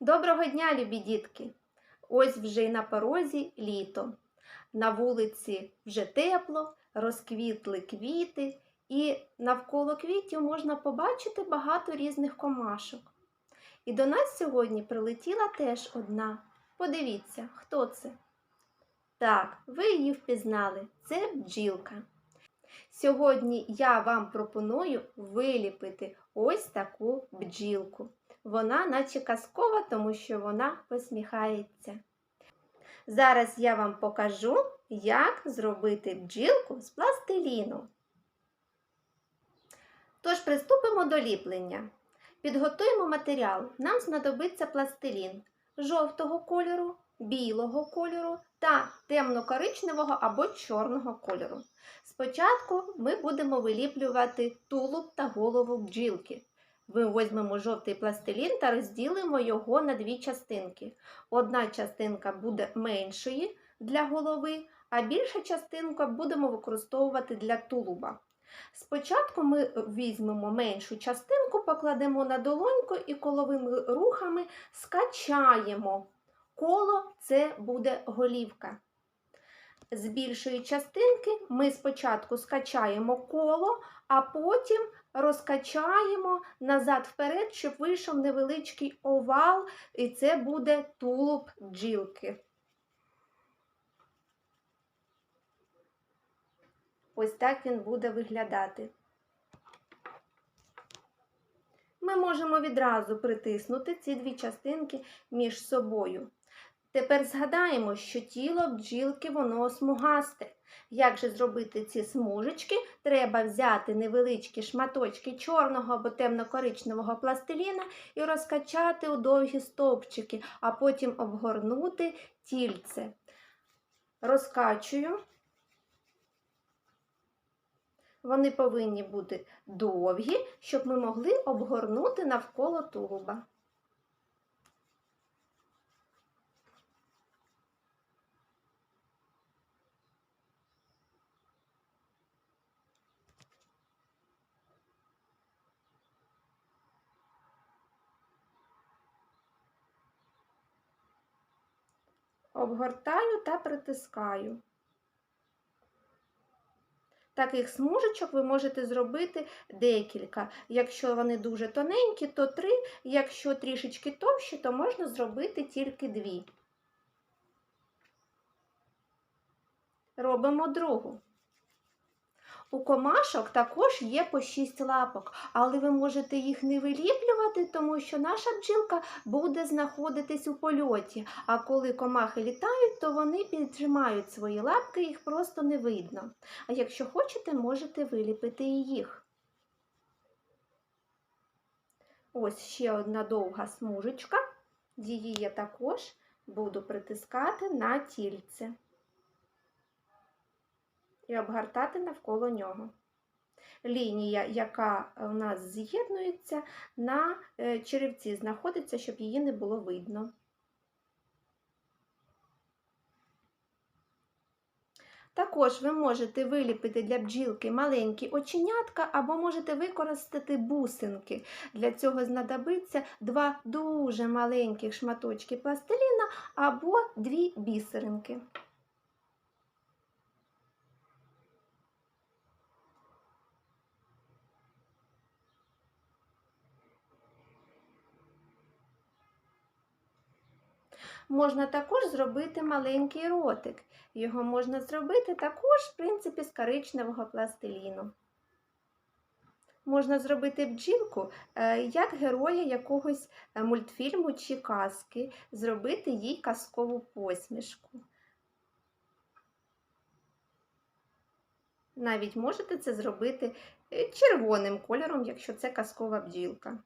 Доброго дня, любі дітки! Ось вже й на порозі літо. На вулиці вже тепло, розквітли квіти, і навколо квітів можна побачити багато різних комашок. І до нас сьогодні прилетіла теж одна. Подивіться, хто це? Так, ви її впізнали. Це бджілка. Сьогодні я вам пропоную виліпити ось таку бджілку. Вона наче казкова, тому що вона посміхається. Зараз я вам покажу, як зробити бджілку з пластиліну. Тож приступимо до ліплення. Підготуємо матеріал. Нам знадобиться пластилін жовтого кольору, білого кольору та темно-коричневого або чорного кольору. Спочатку ми будемо виліплювати тулуб та голову бджілки. Ми візьмемо жовтий пластилін та розділимо його на дві частинки. Одна частинка буде меншої для голови, а більша частинка будемо використовувати для тулуба. Спочатку ми візьмемо меншу частинку, покладемо на долоньку і коловими рухами скачаємо. Коло це буде голівка. З більшої частинки ми спочатку скачаємо коло, а потім розкачаємо назад вперед, щоб вийшов невеличкий овал, і це буде тулуб бджілки. Ось так він буде виглядати. Ми можемо відразу притиснути ці дві частинки між собою. Тепер згадаємо, що тіло бджілки воно смугасте. Як же зробити ці смужечки? Треба взяти невеличкі шматочки чорного або темно-коричневого пластиліна і розкачати у довгі стовпчики, а потім обгорнути тільце. Розкачую. Вони повинні бути довгі, щоб ми могли обгорнути навколо тулуба. Обгортаю та притискаю. Таких смужечок ви можете зробити декілька. Якщо вони дуже тоненькі, то три, якщо трішечки товщі, то можна зробити тільки дві. Робимо другу. У комашок також є по 6 лапок, але ви можете їх не виліплювати, тому що наша бджілка буде знаходитись у польоті. А коли комахи літають, то вони піджимають свої лапки, їх просто не видно. А якщо хочете, можете виліпити і їх. Ось ще одна довга смужечка. Її я також буду притискати на тільце і обгортати навколо нього. Лінія, яка у нас з'єднується на е, черевці, знаходиться, щоб її не було видно. Також ви можете виліпити для бджілки маленькі оченятка, або можете використати бусинки. Для цього знадобиться два дуже маленьких шматочки пластиліна або дві бісеринки. Можна також зробити маленький ротик. Його можна зробити також, в принципі, з коричневого пластиліну. Можна зробити бджілку е, як героя якогось е, мультфільму чи казки, зробити їй казкову посмішку. Навіть можете це зробити е, червоним кольором, якщо це казкова бджілка.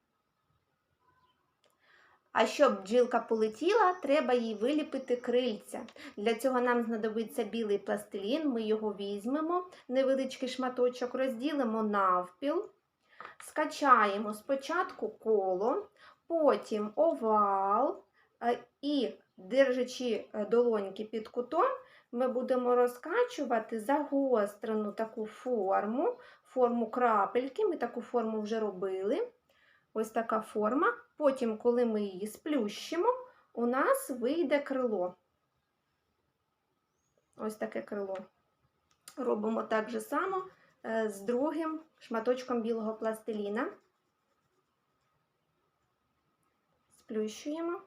А щоб бджілка полетіла, треба їй виліпити крильця. Для цього нам знадобиться білий пластилін, ми його візьмемо, невеличкий шматочок розділимо навпіл, скачаємо спочатку коло, потім овал і, держачи е, долоньки під кутом, ми будемо розкачувати загострену таку форму, форму крапельки. Ми таку форму вже робили. Ось така форма. Потім, коли ми її сплющимо, у нас вийде крило. Ось таке крило. Робимо так же само е, з другим шматочком білого пластиліна. Сплющуємо.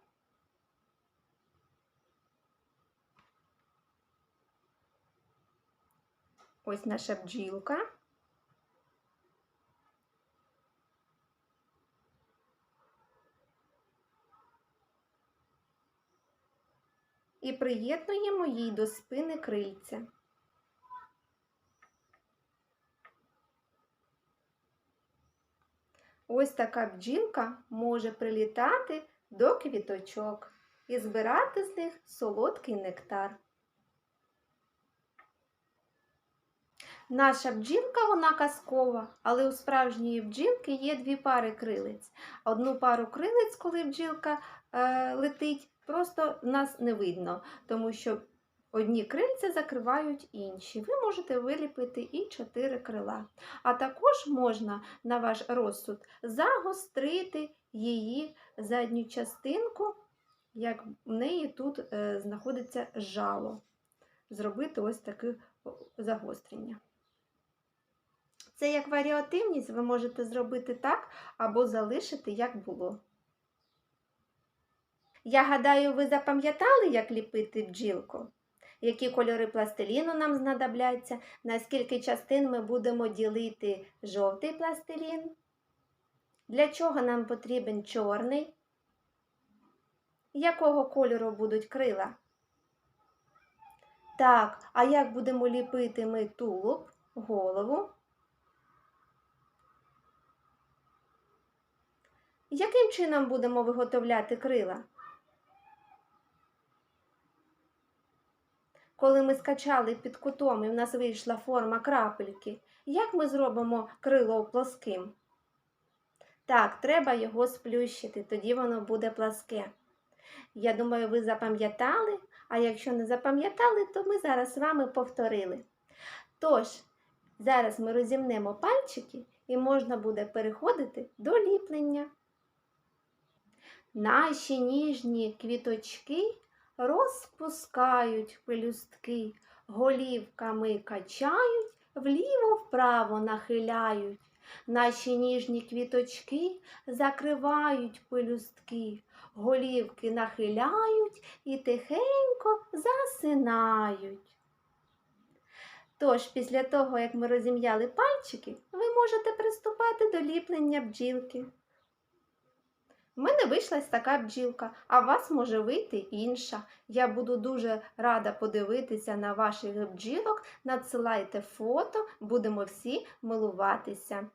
Ось наша бджілка. І приєднуємо їй до спини крильця. Ось така бджілка може прилітати до квіточок і збирати з них солодкий нектар. Наша бджілка вона казкова, але у справжньої бджілки є дві пари крилиць. Одну пару крилиць, коли бджілка е, летить, просто нас не видно, тому що одні крильця закривають інші. Ви можете виліпити і чотири крила. А також можна на ваш розсуд загострити її задню частинку, як в неї тут е, знаходиться жало. Зробити ось таке загострення. Це як варіативність, ви можете зробити так або залишити, як було. Я гадаю, ви запам'ятали, як ліпити бджілку? Які кольори пластиліну нам знадобляться, на скільки частин ми будемо ділити жовтий пластилін? Для чого нам потрібен чорний? Якого кольору будуть крила? Так, а як будемо ліпити ми тулуб, голову? Яким чином будемо виготовляти крила? Коли ми скачали під кутом і в нас вийшла форма крапельки, як ми зробимо крило плоским? Так, треба його сплющити, тоді воно буде пласке. Я думаю, ви запам'ятали, а якщо не запам'ятали, то ми зараз з вами повторили. Тож, зараз ми розімнемо пальчики і можна буде переходити до ліплення. Наші ніжні квіточки розпускають пелюстки, голівками качають, вліво-вправо нахиляють. Наші ніжні квіточки закривають пелюстки, голівки нахиляють і тихенько засинають. Тож, після того, як ми розім'яли пальчики, ви можете приступати до ліплення бджілки. У мене вийшла така бджілка, а у вас може вийти інша. Я буду дуже рада подивитися на ваших бджілок. Надсилайте фото, будемо всі милуватися.